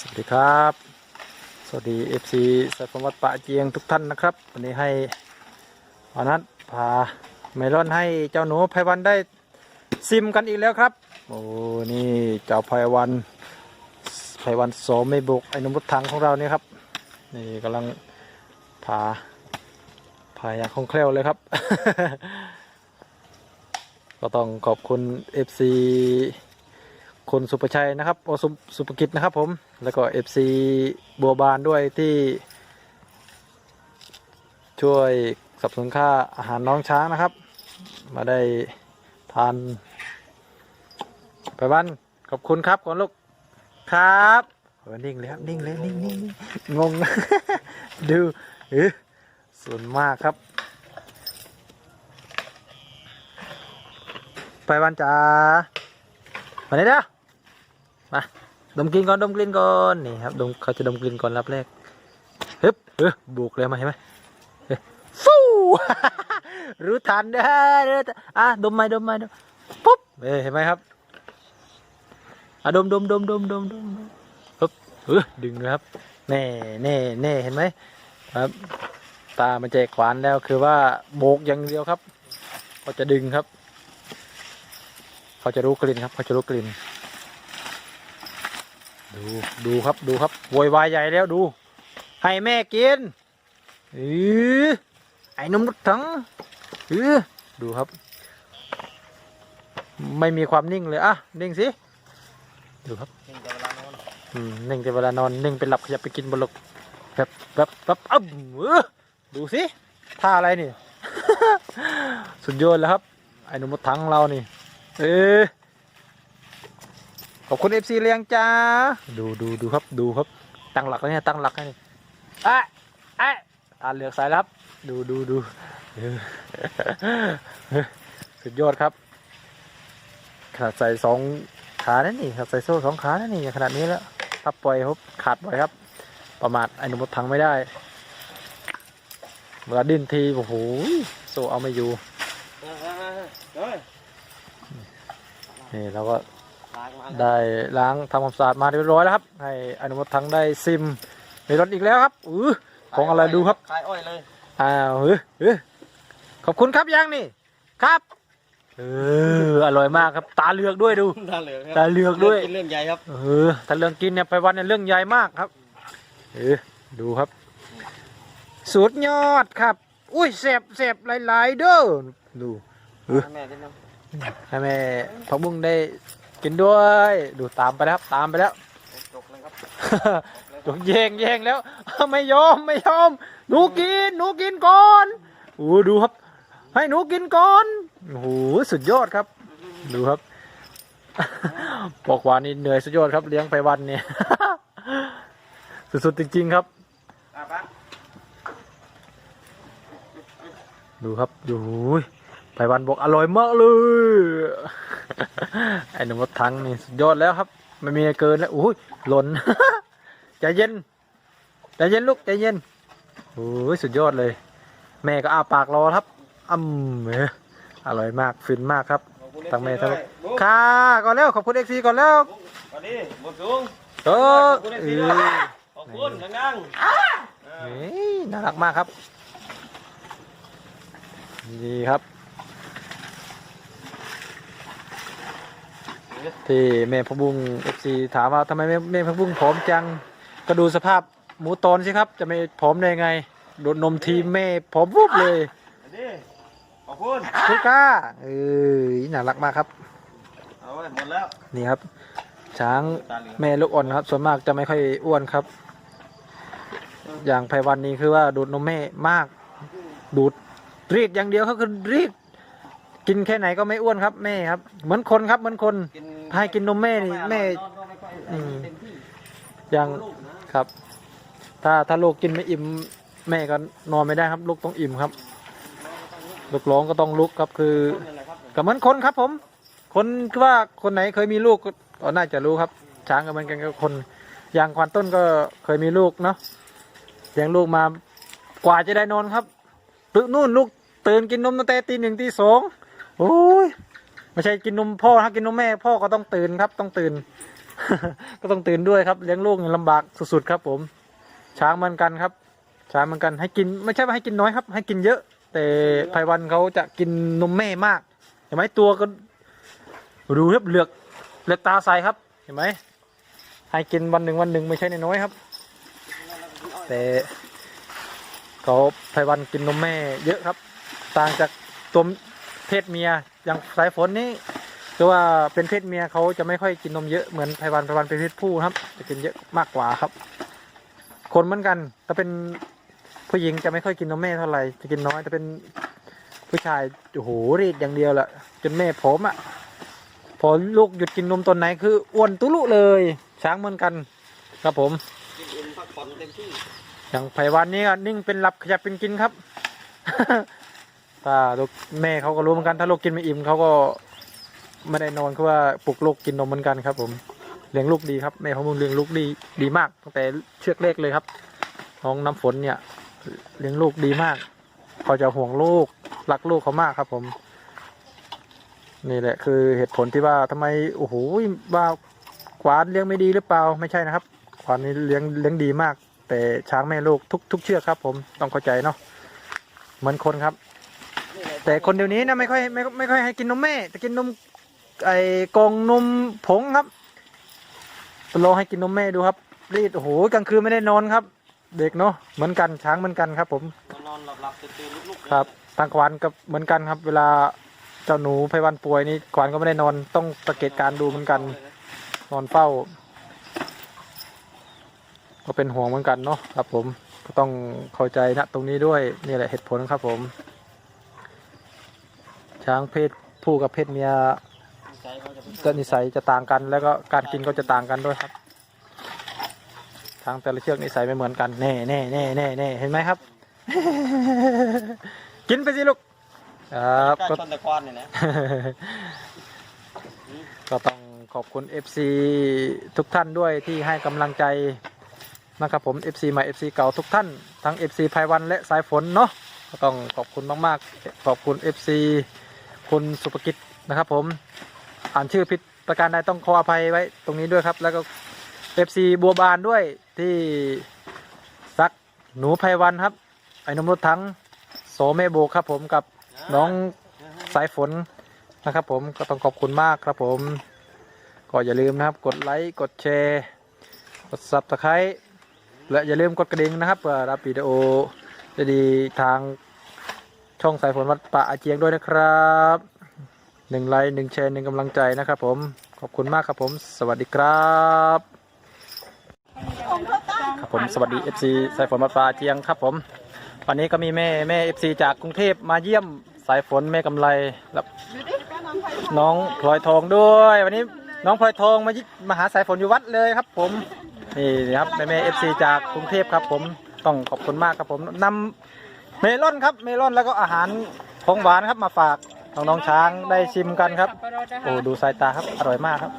สวัสดีครับ สวัสดี FC สายฟวัดปะเจียงทุกท่านนะครับ วันนี้ให้อนัทพาเมลอนให้เจ้าหนูไพวันได้ซิมกันอีกแล้วครับ โอ้นี่เจ้าไพวันไพวันโสมไม่บุกไอ้นุ่มรถถังของเราเนี่ยครับ นี่กำลังพาพาอย่างคล่องแคล่วเลยครับ ก็ต้องขอบคุณ FC คุณสุประชัยนะครับโอสุสุภกิจนะครับผมแล้วก็ FC บัวบานด้วยที่ ช่วยสนับสนุนค่าอาหารน้องช้างนะครับ มาได้ทานไปบ้านขอบคุณครับก่อนลูกครับเออนิ่งเลยครับนิ่งเลยนิ่งนิ่งนิ่งงดูเออส่วนมากครับ ไปบ้านจ๋ามาเลยเด้อ มาดมกลิ่นก่อนดมกลิ่นก่อนนี่ครับดมเขาจะดมกลิ่นก่อนรับแรกฮึบเออบุกเลยมาเห็นไหมเฮ้ยฟูรู้ทันเด้อเด้ออะดมไหมดมไหมดมปุ๊บเห็นไหมครับอะดมดมดมดมดมดมปึ๊บเออดึงเลยครับแน่แน่แน่เห็นไหมครับตามันใจขวานแล้วคือว่าโบกอย่างเดียวครับเขาจะดึงครับ เขาจะรู้กลิ่นครับเขาจะรู้กลิ่น ดูดูครับดูครับโวยวายใหญ่แล้วดู ให้แม่กินเออไอ้นมรถถังเออดูครับ ไม่มีความนิ่งเลยอะนิ่งสิดูครับนิ่งแต่เวลานอนอืมนิ่งแต่เวลานอนนิ่งเป็นหลับขยับไปกินบนลกแบบแบบแบบอ้ำเออดูสิท่าอะไรนี่ สุดยอดแล้วครับ ไอ้หนุ่มรถถังของเรานี่ เออ ขอบคุณเอฟซีเลี้ยงจ้า ดูดูดูครับดูครับ ตั้งหลักแล้วเนี่ยตั้งหลักให้นี่ไอ้ไอ้ตาเหลือกสายลับ ดูดูดูเออสุดยอดครับขนาดใส่สองขานั่นนี่ครับใส่โซ่สองขานั่นนี่ขนาดนี้แล้วถ้าปล่อยครับขาดบ่อยครับ ประมาทไอ้หนุ่มรถถังไม่ได้เวลาดิ้นทีโอ้โหโซ่เอาไม่อยู่เฮ้ยเฮ้ยนี่เราก็ล้างมาแล้ว ได้ล้างทำความสะอาดมาเรียบร้อยแล้วครับ ให้อนุมัติทั้งได้ซิมในรถอีกแล้วครับอือของอะไรดูครับคลายอ้อยเลยอ้าวเฮ้ยเฮ้ยขอบคุณครับยังนี่ครับเอออร่อยมากครับ ตาเลือกด้วยดู ตาเหลืองครับตาเหลือกด้วยเรื่องกินเรื่องใหญ่ครับเออถ้าเรื่องกินเนี่ยไปวันเนี่ยเรื่องใหญ่มากครับเออดูครับสุดยอดครับ อุ้ยเสบเสบหลายๆเด้อดูเออให้แม่กินน้ให้แม่พักบุ้งได้ กินด้วย ดูตามไปแล้วครับตามไปแล้วจกเลยครับจกแย่งแย่งแล้วไม่ยอมไม่ยอม หนูกิน หนูกินก่อนโอ้ดูครับ ให้หนูกินก่อนโอ้โหสุดยอดครับ ดูครับบอกว่านี่เหนื่อยสุดยอดครับ เลี้ยงไปวันเนี่ยสุดๆจริงๆครับดูครับดูไปวันบอกอร่อยมากเลย ไอ้หนุ่มรถถังนี่สุดยอดแล้วครับ ไม่มีอะไรเกินแล้วโอ้ยหล่นใจเย็นใจเย็นลูกใจเย็นโอ้ยสุดยอดเลย แม่ก็อ้าปากรอครับอ้ำเอ้ยอร่อยมากฟินมากครับขอบคุณทั้งแม่ FC ทั้งด้วยบุ๊คค่ะก่อนแล้วขอบคุณเอ็กซีก่อนแล้วบุ๊คสวัสดีบุ๊คสูงโตขอบคุณ FC ด้วยขอบคุณดังๆอ่าเฮ้ยน่ารักมากครับนี่ครับ ที่แม่พะบุงเอฟซีถามว่าทำไมแม่แม่พะบุงผอมจังก็ดูสภาพหมูตอนสิครับ จะไม่ผอมได้ไงโดนนมทีมแม่ผอมวุบเลยสวัสดีขอบคุณคุก้าเอ้ยน่ารักมากครับเอาไว้หมดแล้วนี่ครับ ช้างตาเหลืองแม่ลูกอ่อนครับ ส่วนมากจะไม่ค่อยอ้วนครับ อย่างไพวันนี้คือว่าดูดนมแม่มาก ดูดรีดอย่างเดียวเขาคือรีดกินแค่ไหนก็ไม่อ้วนครับแม่ครับ เหมือนคนครับเหมือนคนกิน ให้กินนมแม่นี่แม่ นอนก็ไม่ค่อยอืม เต็มที่อย่างลูกนะครับ ถ้าถ้าลูกกินไม่อิ่มแม่ก็นอนไม่ได้ครับลูกต้องอิ่มครับลูกร้องก็ต้องลุกครับคือนั่นแหละครับก็เหมือนคนครับผม คนคือว่าคนไหนเคยมีลูกก็ก็น่าจะรู้ครับ ช้างก็เหมือนกันกับคน อย่างควานต้นก็เคยมีลูกเนาะเลี้ยงลูกมากว่าจะได้นอนครับตื่นนู่นลูกตื่นกินนมตั้งแต่ตีหนึ่งตีสองโอ้ย ไม่ใช่กินนมพ่อครับกินนมแม่พ่อก็ต้องตื่นครับ ต้องตื่น ก็ต้องตื่นด้วยครับเลี้ยงลูกเนี่ยลำบากสุดๆครับ ผม ช้างเหมือนกันครับ ช้างเหมือนกัน ให้กินไม่ใช่ว่าให้กินน้อยครับ ให้กินเยอะ แต่ไพวันเขาจะกินนมแม่มาก เห็นไหมตัวก็ดูครับเหลือกเลือกตาใสครับ เห็นไหมให้กินวันหนึ่งวันหนึ่งไม่ใช่น้อยครับ แต่เขาไพวันกินนมแม่เยอะครับ ต่างจากตัวเพศเมีย อย่างสายฝนนี่คือว่าเป็นเพศเมียเขาจะไม่ค่อยกินนมเยอะเหมือนไพวันไพวันเป็นเพศผู้ครับ จะกินเยอะมากกว่าครับ คนเหมือนกันถ้าเป็นผู้หญิงจะไม่ค่อยกินนมแม่เท่าไหร่จะกินน้อยถ้าเป็นผู้ชายโอ้โหรีดอย่างเดียวแหละจนแม่ผมอะ่ะพอลูกหยุดกินนมตอนไหนคืออ้วนตุลุเลย ช้างเหมือนกัน ครับผมกินอิ่มพักผ่อนเต็มที่อย่างไผ่วันนี่ก็นิ่งเป็นหลับขยับเป็นกินครับ ถ้าลูกแม่เขาก็รู้เหมือนกัน ถ้าลูกกินไม่อิ่มเขาก็ไม่ได้นอนคือว่าปลุกลูกกินนมเหมือนกันครับ ผมเลี้ยงลูกดีครับแม่ของมึงเลี้ยงลูกดีดีมากตั้งแต่เชือกเล็กเลยครับน้องน้ำฝนเนี่ย เลี้ยงลูกดีมากเขาจะห่วงลูกรักลูกเขามากครับ ผม นี่แหละ คือเหตุผลที่ว่าทำไมโอ้โหว่าขวานเลี้ยงไม่ดีหรือเปล่าไม่ใช่นะครับขวานนี้เลี้ยงเลี้ยงดีมาก แต่ช้างแม่ลูกทุกทุกเชือกครับ ผมต้องเข้าใจเนาะเหมือนคนครับ แต่คนเดี๋ยวนี้นะไม่ค่อยไม่ไม่ค่อยให้กินนมแม่จะกินนมไอ้กล่องนมผงครับลองให้กินนมแม่ดูครับ รีดโอ้โหกลางคืนไม่ได้นอนครับ เด็กเนาะเหมือนกันช้างเหมือนกันครับ ผมนอนหลับๆตื่นๆลุกๆครับทางขวานกับเหมือนกันครับ เวลาเจ้าหนูไพวันป่วยนี่ขวานก็ไม่ได้นอนต้องสังเกตการณ์ดูเหมือนกัน นอนเฝ้า ก็เป็นห่วงเหมือนกันเนาะครับ ผมก็ต้องเข้าใจนะตรงนี้ด้วยนี่แหละเหตุผลครับผม ช้างเพศผู้กับเพศเมียใจเขาจะเป็นก็นิสัยจะต่างกัน แล้วก็การกินก็จะต่างกันด้วยครับช้างแต่ละเชือกนิสัยไม่เหมือนกันแน่แน่แน่แน่แน่เห็นไหมครับ กินไปสิลูกครับกล้าก็ชนตะควานเนี่ยนะก็ต้องขอบคุณ FC ทุกท่านด้วยที่ให้กำลังใจนะครับผม FC ใหม่ FC เก่าทุกท่าน ทั้ง FC ภายวันและสายฝนเนาะก็ต้องขอบคุณมากๆ ขอบคุณ FC คุณสุภกิจนะครับ ผมอ่านชื่อผิดประการใดต้องขออภัยไว้ตรงนี้ด้วยครับ แล้วก็ FC บัวบานด้วยที่ซักหนูไพวันครับ ไอ้นมรถถังโสเมโบครับ ผมกับน้องสายฝนนะครับ ผมก็ต้องขอบคุณมากครับ ผมก็อย่าลืมนะครับ กดไลค์กดแชร์กด subscribe และอย่าลืมกดกระดิ่งนะครับเพื่อรับวิดีโอดีทาง ช่องสายฝนวัดป่าอาเจียงด้วยนะครับหนึ่งไลค์หนึ่งแชร์หนึ่งกำลังใจนะครับผมขอบคุณมากครับผม สวัสดีครับครับผมสวัสดี FC สายฝนวัดป่าอาเจียงครับผมวันนี้ก็มีแม่แม่ FC จากกรุงเทพมาเยี่ยมสายฝนแม่กำไรและน้องพลอยทองด้วย วันนี้น้องพลอยทองมายิมาหาสายฝนอยู่วัดเลยครับ ผมนี่ครับแม่แม่เอฟซีจากกรุงเทพครับ ผมต้องขอบคุณมากครับผมนำ เมลอนครับ เมลอนแล้วก็อาหารของหวานครับมาฝากน้องน้องช้างได้ชิมกันครับ โอ้ดูสายตาครับอร่อยมากครับ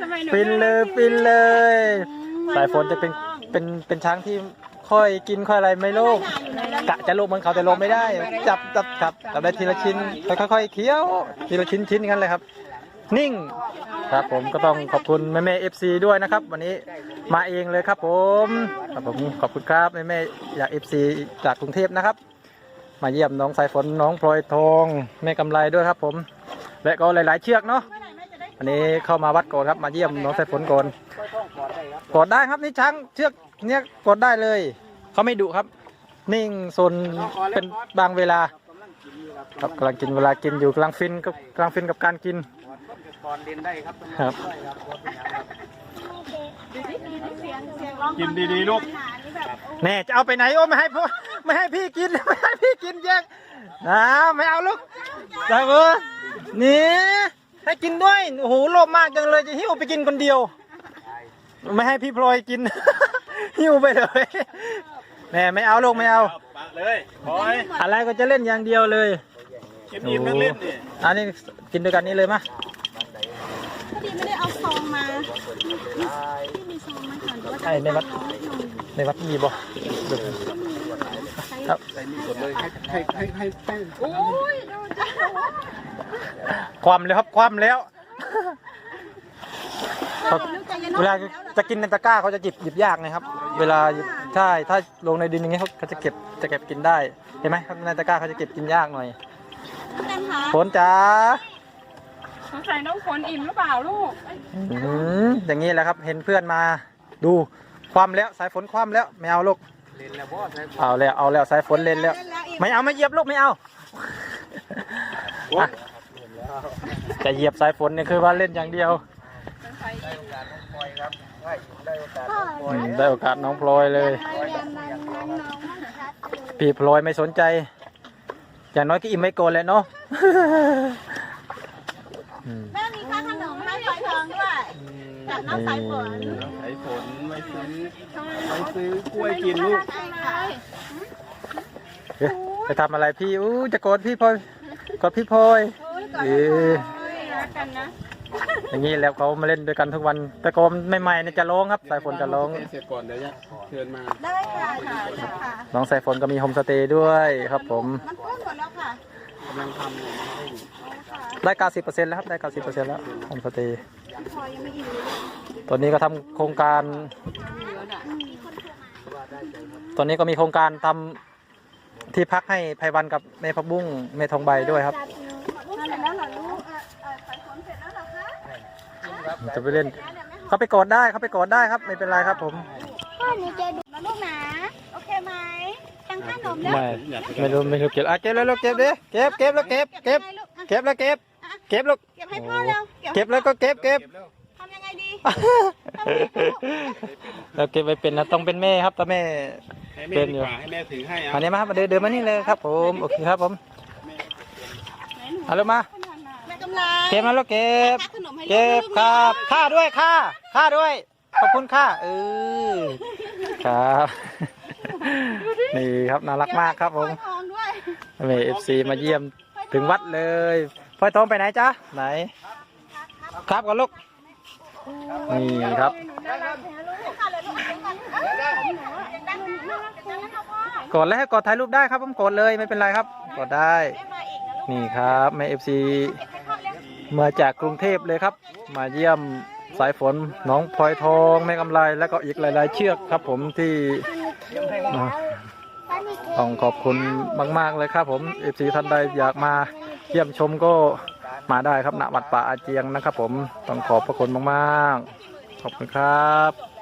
ทำไมหนูฟินเลยฟินเลย สายฝนจะเป็นเป็นเป็นช้างที่ค่อยกินค่อยอะไรไม่โลภกะจะโลภเหมือนเขาแต่โลภไม่ได้ จับจับจับจับได้ทีละชิ้นค่อยๆเคี้ยวทีละชิ้นชิ้นกันเลยครับ นิ่งครับผมก็ต้องขอบคุณแม่แม่เอฟซีด้วยนะครับ วันนี้มาเองเลยครับผมครับผมขอบคุณครับแม่แม่อยากเอฟซีจากกรุงเทพนะครับ มาเยี่ยมน้องสายฝนน้องพลอยทองแม่กำไรด้วยครับผม และก็หลาย ๆ เชือกเนาะวันนี้เข้ามาวัดก่อนครับมาเยี่ยมน้องสายฝนก่อนกดได้ครับนี่ช้างเชือกเนี้ยกดได้เลยเขาไม่ดุครับ นิ่งโซนเป็นบางเวลา ครับกำลังกินเวลากินอยู่กำลังฟินกับกำลังฟินกับการกินก่อนเดินได้ครับครับ กินดีๆลูก แน่จะเอาไปไหนโอ้ไม่ให้พ่อไม่ให้พี่กินไม่ให้พี่กินแยกนะไม่เอาลูกจับเออนี่ให้กินด้วยโอ้โหโลภมากจังเลยจะหิ้วไปกินคนเดียว ไม่ให้พี่พลอยกิน หิ้วไปเลยแม่ไม่เอาลูกไม่เอาปะเลยบอยอะไรก็จะเล่นอย่างเดียวเลย กินอิ่มนั่งเล่นดิอันนี้กินด้วยกันนี่เลยมะพี่ไม่ได้เอาซองมาพี่มีซองไหมคะหรือว่าจะไอ้ในวัดในวัดมีบ่ครับโอ้ยดูจ้าความแล้วครับความแล้วเขาลูกใจเย็นเวลาจะกินในตะกร้าเขาจะหยิบหยิบยากนะครับ เวลาหยิบใช่ถ้าลงในดินอย่างเงี้ยเขาเขาจะเก็บจะเก็บกินได้เห็นไหมครับในตะกร้าเขาจะเก็บกินยากหน่อย น้องแตนคะฝนจ้าสงสัยน้องฝนอิ่มหรือเปล่าลูกอืมอย่างนี้แหละครับ เห็นเพื่อนมา ดูความแล้วสายฝนความแล้วไม่เอาลูกเล่นแล้วบ่ใช่เอาแล้วเอาแล้วสายฝนเล่นแล้ว ไม่เอาไม่เหยียบลูกไม่เอาอะจะเหยียบสายฝนเนี่ยคือว่าเล่นอย่างเดียวอืมได้โอกาสน้องพลอยเลย พี่พลอยไม่สนใจ อย่างน้อยก็อิ่มไม่โกนเลยเนาะอืมแม่มีค่าขนมให้ฝอยทองด้วย จากน้องสายฝนไอ้ฝนไม่ซื้อไม่ซื้อกล้วยกินลูก ใช่ค่ะเอ๊ะจะทำอะไรพี่อู้จะโกนพี่พลอยกดพี่พลอยเอ๊ะรักกันนะอย่างนี้แล้วเขามาเล่นด้วยกันทุกวันแต่โกนใหม่ๆเนี่ยจะร้องครับสายฝนจะร้อง เสร็จก่อนเดี๋ยวจะเชิญมา ได้ค่ะค่ะค่ะน้องสายฝนก็มีโฮมสเตย์ด้วยครับผม มันก้นหมดแล้วค่ะกำลังทำอยู่ได้90%แล้วครับได้90%แล้วโฮมสเตย์พลอยยังไม่อิ่มเลยตอนนี้ก็ทำโครงการตอนนี้ก็มีโครงการทำที่พักให้ไพวันกับเมพักบุ้งเมทองใบด้วยครับ นั่นแหละแล้วเหรอลูกเอ่อเอ่อสายฝนเสร็จแล้วเหรอคะจะไปเล่น เขาไปกดได้เขาไปกดได้ครับ ไม่เป็นไรครับผม พ่อหนูเจอดูนะลูกนะ โอเคไหมยังข นมแล้วไม่ไม่รู้ไม่รู้เก็บอะเก็บแล้วลูกเก็บดิเก็บเก็บแล้วเก็บเก็บเก็บแล้วเก็บเก็บลูกเก็บให้พ่อเร็วเก็บแล้วก็เก็บเก็บทำยังไงดีแล้วเก็บไว้เป็นนะต้องเป็นแม่ครับถ้าแม่ให้แม่ดีกว่าให้แม่ถือให้อัอะนนี้มาครับมาเดินเดินมานี่เลยครับผมโอเคครับผมเอาเลยมาแม่กำลังเก็บมาลูกเก็บค่าขนมให้ลูกเก็บลูกครับค่าด้วยค่าค่าด้วยขอบคุณค่าเออครับ นี่ครับน่ารักมากครับผมฝอยทองด้วยเมย์เอฟซีมาเยี่ยมถึงวัดเลยพลอยทองไปไหนจ๊ะไหน ครับก่อนลูกนี่ครับ กดแล้วให้กดถ่ายรูปได้ครับผมกดเลยไม่เป็นไรครับกดได้ นี่ครับแม่เอฟซีมาจากกรุงเทพเลยครับ มาเยี่ยมสายฝนน้องพลอยทองแม่กำไรแล้วก็อีกหลาย ๆ เชือกครับผมที่ ต้องขอบคุณมาก ๆ เลยครับผมเอฟซีท่านใดอยากมาเยี่ยมชมก็มาได้ครับณวัดป่าอาเจียงนะครับผมต้องขอบพระคุณมาก ๆ ขอบคุณครับ